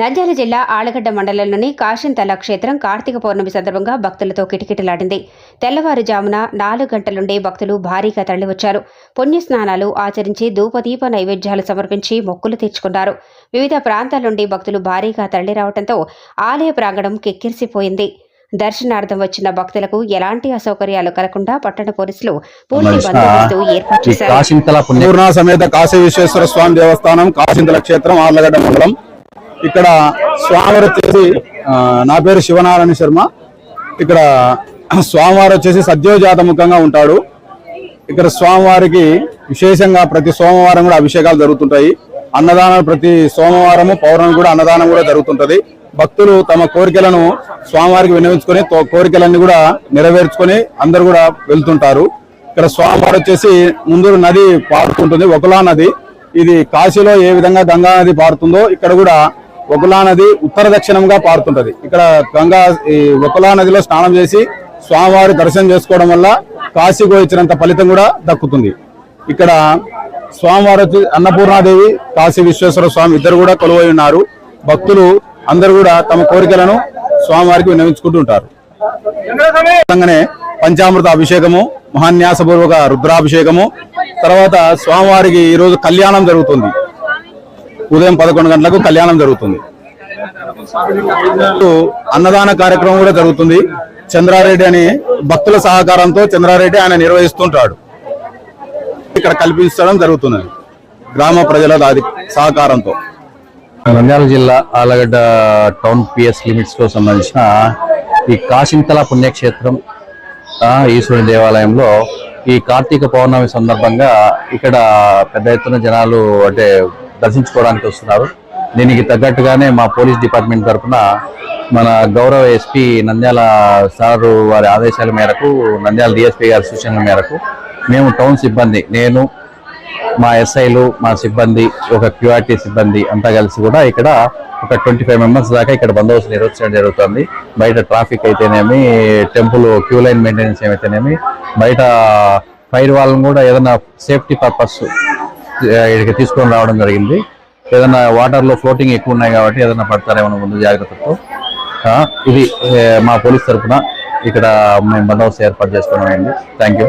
నంద్యాల జిల్లా ఆలగడ్డ మండలంలోని కాశింతల క్షేత్రం కార్తీక పౌర్ణమి సందర్భంగా భక్తులతో కిటకిటలాడింది. తెల్లవారుజామున నాలుగు గంటల నుండి భక్తులు భారీగా తరలివచ్చారు. పుణ్యస్నానాలు ఆచరించి ధూపదీప నైవేద్యాలు సమర్పించి మొక్కులు తీర్చుకున్నారు. వివిధ ప్రాంతాల నుండి భక్తులు భారీగా తరలిరావడంతో ఆలయ ప్రాంగణం కిక్కిరిసిపోయింది. దర్శనార్థం వచ్చిన భక్తులకు ఎలాంటి అసౌకర్యాలు కలగకుండా పట్టణ పోలీసులు పూర్తి బందోబస్తు ఏర్పాటు చేశారు. కాశింతల పుణ్య పూర్ణ సమేత కాశీ విశ్వేశ్వర స్వామి దేవస్థానం కాశీంతల క్షేత్రం ఆర్లగడ్డ మండలం. ఇక్కడ స్వామివారు వచ్చేసి నా పేరు శివనారాయణ శర్మ. ఇక్కడ స్వామివారు వచ్చేసి సద్యోజాతముఖంగా ఉంటాడు. ఇక్కడ స్వామివారికి విశేషంగా ప్రతి సోమవారం కూడా అభిషేకాలు జరుగుతుంటాయి. అన్నదానం ప్రతి సోమవారము పౌర్ణమి కూడా అన్నదానం కూడా జరుగుతుంటది. భక్తులు తమ కోరికలను స్వామివారికి వినియోగించుకొని కోరికలన్నీ కూడా నెరవేర్చుకొని అందరు కూడా వెళ్తుంటారు. ఇక్కడ స్వామివారు వచ్చేసి ముందు నది పారుతుంటుంది ఒకలా నది. ఇది కాశీలో ఏ విధంగా గంగా నది పారుతుందో ఇక్కడ కూడా ఒకలా నది ఉత్తర దక్షిణంగా పారుతుంటది. ఇక్కడ గంగా ఈ ఒకలా నదిలో స్నానం చేసి స్వామివారి దర్శనం చేసుకోవడం వల్ల కాశీకి వచ్చినంత ఫలితం కూడా దక్కుతుంది. ఇక్కడ స్వామివారు అన్నపూర్ణాదేవి కాశీ విశ్వేశ్వర స్వామి ఇద్దరు కూడా కొలువై ఉన్నారు. భక్తులు అందరూ కూడా తమ కోరికలను స్వామివారికి విన్నవించుకుంటూ ఉంటారు. పంచామృత అభిషేకము మహాన్యాసపూర్వక రుద్రాభిషేకము తర్వాత స్వామివారికి ఈ రోజు కళ్యాణం జరుగుతుంది. ఉదయం పదకొండు గంటలకు కళ్యాణం జరుగుతుంది. అన్నదాన కార్యక్రమం కూడా జరుగుతుంది. చంద్రారెడ్డి అని భక్తుల సహకారంతో చంద్రారెడ్డి ఆయన నిర్వహిస్తుంటాడు. ఇక్కడ కల్పించడం జరుగుతున్నది గ్రామ ప్రజల సహకారంతో. నంద్యాల జిల్లా ఆలగడ్డ టౌన్ పిఎస్ లిమిట్స్లో సంబంధించిన ఈ కాశింతల పుణ్యక్షేత్రం ఈశ్వరుని దేవాలయంలో ఈ కార్తీక పౌర్ణమి సందర్భంగా ఇక్కడ పెద్ద ఎత్తున జనాలు అంటే దర్శించుకోవడానికి వస్తున్నారు. దీనికి తగ్గట్టుగానే మా పోలీస్ డిపార్ట్మెంట్ తరఫున మన గౌరవ ఎస్పీ నంద్యాల సారు వారి ఆదేశాల మేరకు నంద్యాల డిఎస్పీ గారి సూచనల మేరకు మేము టౌన్ సిబ్బంది నేను మా ఎస్ఐలు మా సిబ్బంది ఒక క్యూఆర్టీ సిబ్బంది అంతా కలిసి కూడా ఇక్కడ ఒక ట్వంటీ ఫైవ్ మెంబర్స్ దాకా ఇక్కడ బందోబస్తు నిర్వహించడం జరుగుతుంది. బయట ట్రాఫిక్ అయితేనేమి టెంపుల్ క్యూ లైన్ మెయింటెనెన్స్ ఏమైతేనేమి బయట ఫైర్ వాళ్ళని కూడా ఏదైనా సేఫ్టీ పర్పస్ ఇక్కడికి తీసుకొని రావడం జరిగింది. ఏదైనా వాటర్లో ఫ్లోటింగ్ ఎక్కువ ఉన్నాయి కాబట్టి ఏదైనా పడతారేమో ముందు జాగ్రత్తతో. ఇది మా పోలీస్ తరఫున ఇక్కడ మేము బందోబస్తు ఏర్పాటు చేసుకున్నామండి. Thank you